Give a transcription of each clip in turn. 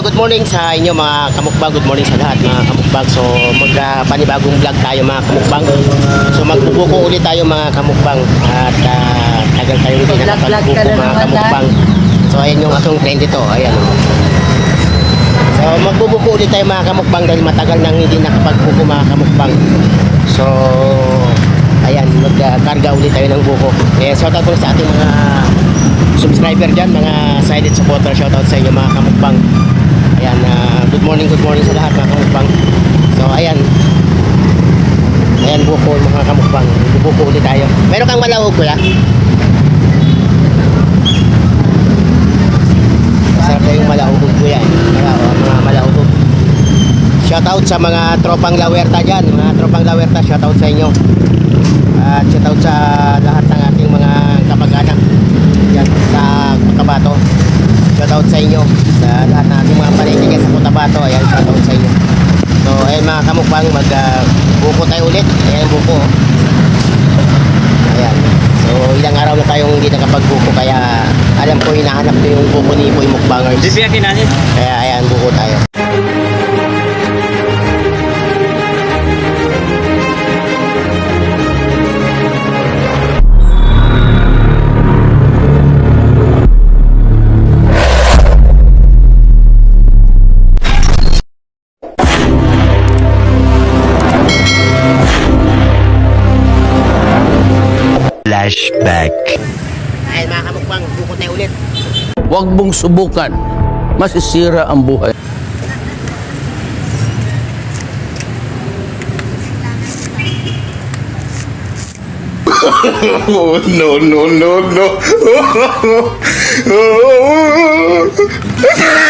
hello, good morning sa inyo mga kamukbang. Good morning sa lahat mga kamukbang. So, mag panibagong vlog tayo mga kamukbang. So, magbubuko ulit tayo mga kamukbang. At ah, tagal tayo hindi na mga naman, kamukbang. So, ayan yung akong trend dito. Ayan. oh. So, magbubuko ulit tayo mga kamukbang dahil matagal nang hindi nakapagbuko mga kamukbang. So, ayan, magkarga ulit tayo ng buko. Eh, shout out sa ating mga subscriber dyan, mga silent supporter, shout out sa inyo mga kamukbang. Ayan, ah, good morning, good morning sa lahat mga kamukbang. So, ayan. Ayan, buko mga kamukbang. Bubuko ulit tayo. Meron kang malahog kuya? Masarap na yung malahog kuya. Kaya, oh, mga malahog. Shout out sa mga tropang lawerta dyan, mga tropang lawerta, shout out sa inyo. At shout out sa lahat ng ating mga kapag-anak dyan sa Cotabato. Shout out sa inyo, sa lahat ng ating mga panitigyan sa Cotabato. Ayan, shout out sa inyo. So, ayan mga kamukbang, mag uh, buko tayo ulit. Ayan, buko. Ayan. So, ilang araw na tayong hindi nakapagbuko kaya alam ko hinahanap ko yung buko ni Boy Mukbangers. Kaya ayan, buko tayo. Flashback. Ayan mga kamukbang, buko tayo ulit. Huwag mong subukan. Masisira ang buhay. Oh, no, no, no, no.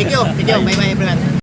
Thank you. Thank you. Bye-bye everyone.